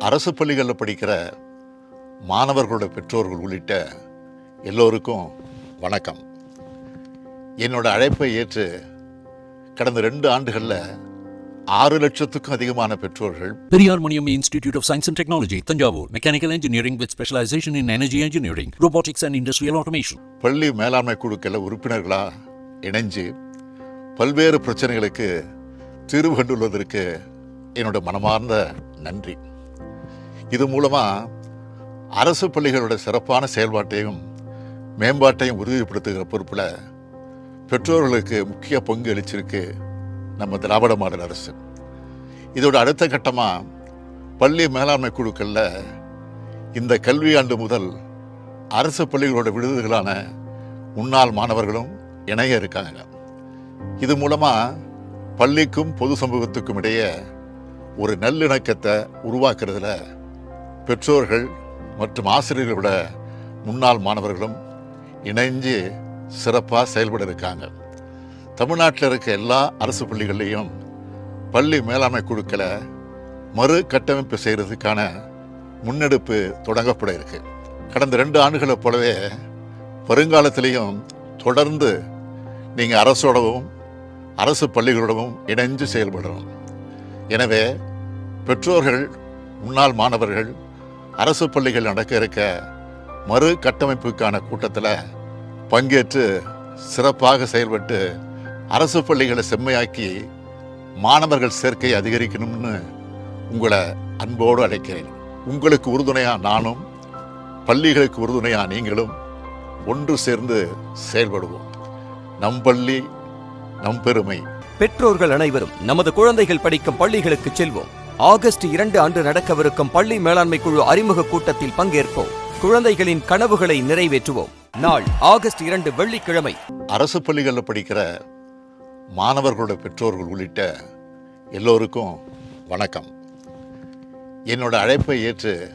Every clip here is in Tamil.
அரசு பள்ளிகளில் படிக்கிற மாணவர்களோட பெற்றோர்கள் உள்ளிட்ட எல்லோருக்கும் வணக்கம். என்னோட அழைப்பை ஏற்று கடந்த ரெண்டு ஆண்டுகளில் ஆறு லட்சத்துக்கும் அதிகமான பெற்றோர்கள் Periyar Maniam institute of science and technology Thanjavur. Mechanical engineering with specialisation in energy engineering robotics and industrial automation பள்ளி மேலாண்மை குழுக்களில் உறுப்பினர்களாக இணைஞ்சு பல்வேறு பிரச்சனைகளுக்கு தீர்வு கண்டுள்ளதற்கு என்னோட மனமார்ந்த நன்றி. இது மூலமாக அரசு பள்ளிகளோட சிறப்பான செயல்பாட்டையும் மேம்பாட்டையும் உறுதிப்படுத்துகிற பொறுப்பில் பெற்றோர்களுக்கு முக்கிய பங்கு அளிச்சிருக்கு நம்ம திராவிட மாடல் அரசு. இதோட அடுத்த கட்டமாக பள்ளி மேலாண்மை குழுக்களில் இந்த கல்வியாண்டு முதல் அரசு பள்ளிகளோட விடுதிகளான முன்னாள் மாணவர்களும் இணைய இருக்காங்க. இது மூலமாக பள்ளிக்கும் பொது சமூகத்துக்கும் இடையே ஒரு நல்லிணக்கத்தை உருவாக்குறதுல பெற்றோர்கள் மற்றும் ஆசிரியர்களோட முன்னாள் மாணவர்களும் இணைஞ்சு சிறப்பாக செயல்பட இருக்காங்க. தமிழ்நாட்டில் இருக்க எல்லா அரசு பள்ளிகள்லையும் பள்ளி மேலாண்மை குழுக்களை மறு கட்டமைப்பு செய்கிறதுக்கான முன்னெடுப்பு தொடங்கப்பட இருக்கு. கடந்த ரெண்டு ஆண்டுகளைப் போலவே வருங்காலத்திலையும் தொடர்ந்து நீங்கள் அரசோடவும் அரசு பள்ளிகளோடவும் இணைஞ்சு செயல்படணும். எனவே பெற்றோர்கள் முன்னாள் மாணவர்கள் அரசு பள்ளிகள் நடக்க இருக்க மறு கட்டமைப்புக்கான கூட்டத்தில் பங்கேற்று சிறப்பாக செயல்பட்டு அரசு பள்ளிகளை செம்மையாக்கி மாணவர்கள் சேர்க்கை அதிகரிக்கணும்னு உங்களை அன்போடு அழைக்கிறேன். உங்களுக்கு உறுதுணையாக நானும் பள்ளிகளுக்கு உறுதுணையாக நீங்களும் ஒன்று சேர்ந்து செயல்படுவோம். நம் பள்ளி நம் பெருமை. பெற்றோர்கள் அனைவரும் நமது குழந்தைகள் படிக்கும் பள்ளிகளுக்கு செல்வோம். ஆகஸ்ட் இரண்டு அன்று நடக்கவிருக்கும் பள்ளி மேலாண்மை குழு அறிமுக கூட்டத்தில் பங்கேற்போம். குழந்தைகளின் கனவுகளை நிறைவேற்றுவோம். நாள் ஆகஸ்ட் இரண்டு வெள்ளிக்கிழமை. அரசு பள்ளிகளில் படிக்கிற மாணவர்களோட பெற்றோர்கள் உள்ளிட்ட எல்லோருக்கும் வணக்கம். என்னோட அழைப்பை ஏற்று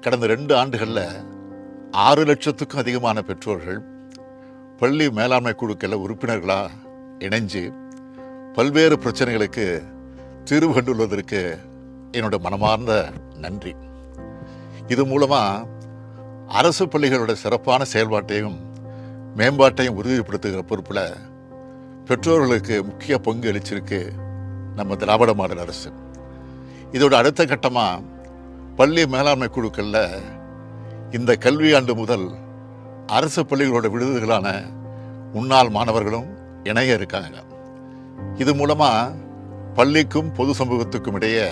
கடந்த ரெண்டு ஆண்டுகளில் ஆறு லட்சத்துக்கும் அதிகமான பெற்றோர்கள் பள்ளி மேலாண்மை குழுக்களில் உறுப்பினர்களாக இணைஞ்சு பல்வேறு பிரச்சனைகளுக்கு தீர்வு கண்டுள்ளதற்கு என்னோட மனமார்ந்த நன்றி. இது மூலமாக அரசு பள்ளிகளோட சிறப்பான செயல்பாட்டையும் மேம்பாட்டையும் உறுதிப்படுத்துகிற பொறுப்பில் பெற்றோர்களுக்கு முக்கிய பங்கு அளிச்சிருக்கு நம்ம திராவிட மாடல் அரசு. இதோட அடுத்த கட்டமாக பள்ளி மேலாண்மை குழுக்களில் இந்த கல்வியாண்டு முதல் அரசு பள்ளிகளோட விடுதிகளான முன்னாள் மாணவர்களும் இணைய இருக்காங்க. இது மூலமாக பள்ளிக்கும் பொது சமூகத்துக்கும் இடையே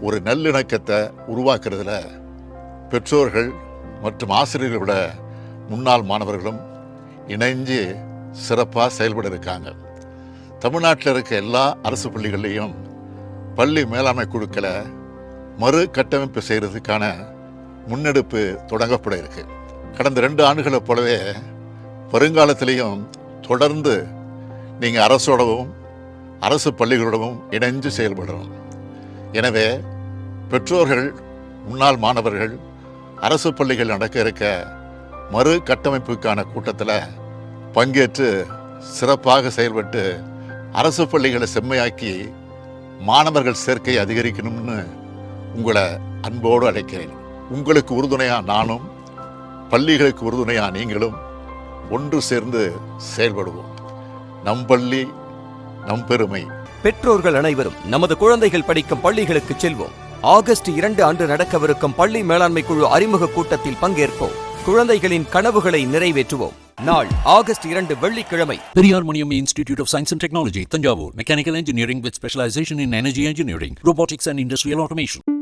ஒரு நல்லிணக்கத்தை உருவாக்குறதுல பெற்றோர்கள் மற்றும் ஆசிரியர்களோட முன்னாள் மாணவர்களும் இணைஞ்சு சிறப்பாக செயல்பட இருக்காங்க. தமிழ்நாட்டில் இருக்க எல்லா அரசு பள்ளிகள்லையும் பள்ளி மேலாண்மை குழுக்களை மறு கட்டமைப்பு செய்கிறதுக்கான முன்னெடுப்பு தொடங்கப்பட இருக்கு. கடந்த ரெண்டு ஆண்டுகளை போலவே வருங்காலத்திலையும் தொடர்ந்து நீங்கள் அரசோடவும் அரசு பள்ளிகளோடவும் இணைஞ்சு செயல்படணும் எனவே பெற்றோர்கள் முன்னாள் மாணவர்கள் அரசு பள்ளிகள் நடக்க இருக்க மறு கட்டமைப்புக்கான கூட்டத்தில் பங்கேற்று சிறப்பாக செயல்பட்டு அரசு பள்ளிகளை செம்மையாக்கி மாணவர்கள் சேர்க்கை அதிகரிக்கணும்னு உங்களை அன்போடு அழைக்கிறேன். உங்களுக்கு உறுதுணையாக நானும் பள்ளிகளுக்கு உறுதுணையாக நீங்களும் ஒன்று சேர்ந்து செயல்படுவோம். நம் பள்ளி நம் பெருமை. பெற்றோர்கள் அனைவரும் நமது குழந்தைகள் படிக்கும் பள்ளிகளுக்கு செல்வோம். ஆகஸ்ட் இரண்டு அன்று நடக்கவிருக்கும் பள்ளி மேலாண்மை குழு அறிமுக கூட்டத்தில் பங்கேற்போம். குழந்தைகளின் கனவுகளை நிறைவேற்றுவோம். நாள் ஆகஸ்ட் இரண்டு வெள்ளிக்கிழமை. Periyar Maniam institute of science and technology Thanjavur. Mechanical engineering with specialisation in energy engineering robotics and industrial automation